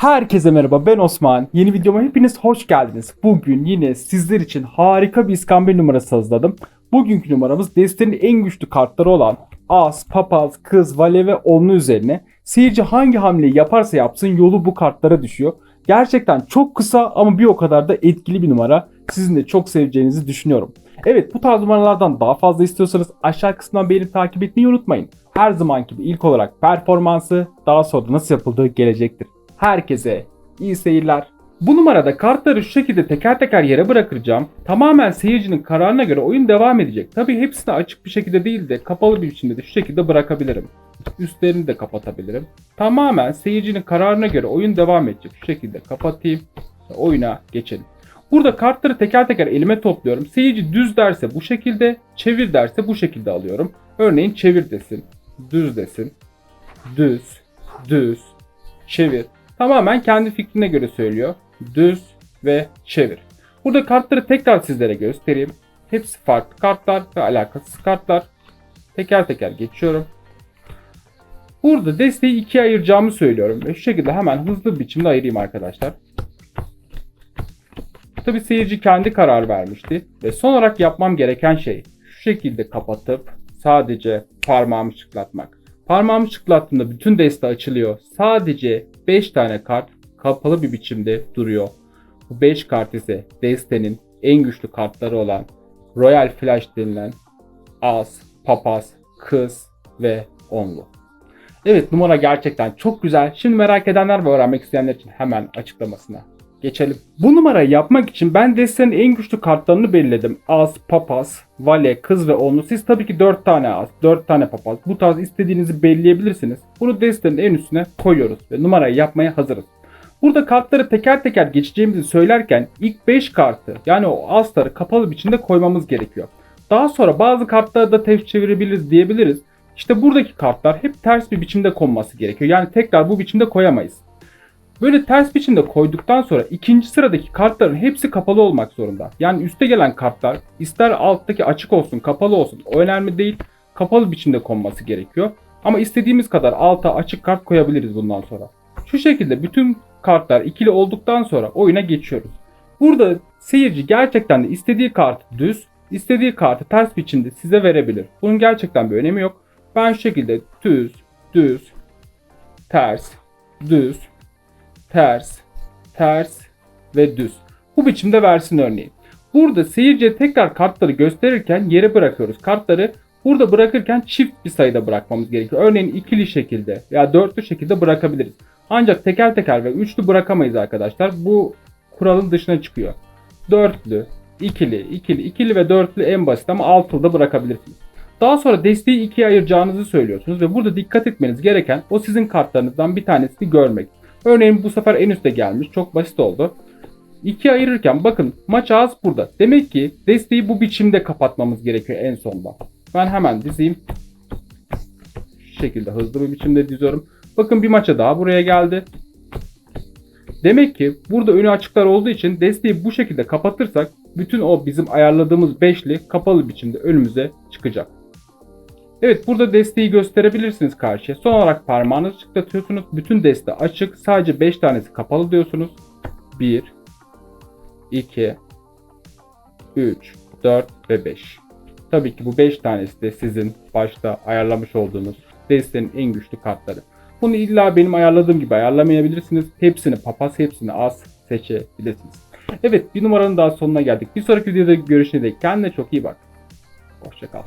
Herkese merhaba ben Osman. Yeni videoma hepiniz hoş geldiniz. Bugün yine sizler için harika bir iskambil numarası hazırladım. Bugünkü numaramız destenin en güçlü kartları olan As, Papaz, Kız, Vale ve Onlu üzerine. Seyirci hangi hamleyi yaparsa yapsın yolu bu kartlara düşüyor. Gerçekten çok kısa ama bir o kadar da etkili bir numara. Sizin de çok seveceğinizi düşünüyorum. Evet bu tarz numaralardan daha fazla istiyorsanız aşağı kısmından beğenip takip etmeyi unutmayın. Her zamanki gibi ilk olarak performansı daha sonra nasıl yapıldığı gelecektir. Herkese iyi seyirler. Bu numarada kartları şu şekilde teker teker yere bırakacağım. Tamamen seyircinin kararına göre oyun devam edecek. Tabi hepsini açık bir şekilde değil de kapalı bir biçimde de şu şekilde bırakabilirim. Üstlerini de kapatabilirim. Tamamen seyircinin kararına göre oyun devam edecek. Şu şekilde kapatayım. Oyuna geçelim. Burada kartları teker teker elime topluyorum. Seyirci düz derse bu şekilde, çevir derse bu şekilde alıyorum. Örneğin çevir desin, düz desin, düz, düz, çevir. Tamamen kendi fikrine göre söylüyor. Düz ve çevir. Burada kartları tekrar sizlere göstereyim. Hepsi farklı kartlar ve alakasız kartlar. Teker teker geçiyorum. Burada desteği ikiye ayıracağımı söylüyorum ve şu şekilde hemen hızlı bir biçimde ayırayım arkadaşlar. Tabi seyirci kendi karar vermişti ve son olarak yapmam gereken şey şu şekilde kapatıp sadece parmağımı çıtlatmak. Parmağımı çıtlattığımda bütün deste açılıyor. Sadece 5 tane kart kapalı bir biçimde duruyor. Bu 5 kart ise destenin en güçlü kartları olan Royal Flash denilen As, Papaz, Kız ve Onlu. Evet numara gerçekten çok güzel. Şimdi merak edenler ve öğrenmek isteyenler için hemen açıklamasına geçelim. Bu numarayı yapmak için ben destenin en güçlü kartlarını belirledim. As, Papaz, Vale, Kız ve Onlu. Siz tabii ki 4 tane As, 4 tane Papaz. Bu tarz istediğinizi belirleyebilirsiniz. Bunu destenin en üstüne koyuyoruz ve numarayı yapmaya hazırız. Burada kartları teker teker geçeceğimizi söylerken ilk 5 kartı yani o asları kapalı biçimde koymamız gerekiyor. Daha sonra bazı kartları da ters çevirebiliriz diyebiliriz. İşte buradaki kartlar hep ters bir biçimde konması gerekiyor. Yani tekrar bu biçimde koyamayız. Böyle ters biçimde koyduktan sonra ikinci sıradaki kartların hepsi kapalı olmak zorunda. Yani üste gelen kartlar ister alttaki açık olsun kapalı olsun o önemli değil. Kapalı biçimde konması gerekiyor. Ama istediğimiz kadar alta açık kart koyabiliriz bundan sonra. Şu şekilde bütün kartlar ikili olduktan sonra oyuna geçiyoruz. Burada seyirci gerçekten de istediği kartı düz, istediği kartı ters biçimde size verebilir. Bunun gerçekten bir önemi yok. Ben şu şekilde düz, düz, ters, düz, ters, ters ve düz. Bu biçimde versin örneğin. Burada seyirciye tekrar kartları gösterirken yere bırakıyoruz. Kartları burada bırakırken çift bir sayıda bırakmamız gerekiyor. Örneğin ikili şekilde veya dörtlü şekilde bırakabiliriz. Ancak teker teker ve üçlü bırakamayız arkadaşlar. Bu kuralın dışına çıkıyor. Dörtlü, ikili, ikili, ikili ve dörtlü en basit ama altılı da bırakabilirsiniz. Daha sonra desteği ikiye ayıracağınızı söylüyorsunuz ve burada dikkat etmeniz gereken o sizin kartlarınızdan bir tanesini görmek. Örneğin bu sefer en üste gelmiş. Çok basit oldu. İkiye ayırırken bakın maç ağız burada. Demek ki desteği bu biçimde kapatmamız gerekiyor en sonda. Ben hemen dizeyim. Şu şekilde hızlı bir biçimde diziyorum. Bakın bir maça daha buraya geldi. Demek ki burada önü açıklar olduğu için desteği bu şekilde kapatırsak bütün o bizim ayarladığımız beşli kapalı biçimde önümüze çıkacak. Evet burada desteği gösterebilirsiniz karşıya. Son olarak parmağınızı çıtlatıyorsunuz. Bütün deste açık. Sadece 5 tanesi kapalı diyorsunuz. 1 2 3 4 ve 5. Tabii ki bu 5 tanesi de sizin başta ayarlamış olduğunuz destenin en güçlü kartları. Bunu illa benim ayarladığım gibi ayarlamayabilirsiniz. Hepsini papaz, hepsini az seçebilirsiniz. Evet bir numaranın daha sonuna geldik. Bir sonraki videoda görüşene dek kendine çok iyi bak. Hoşçakal.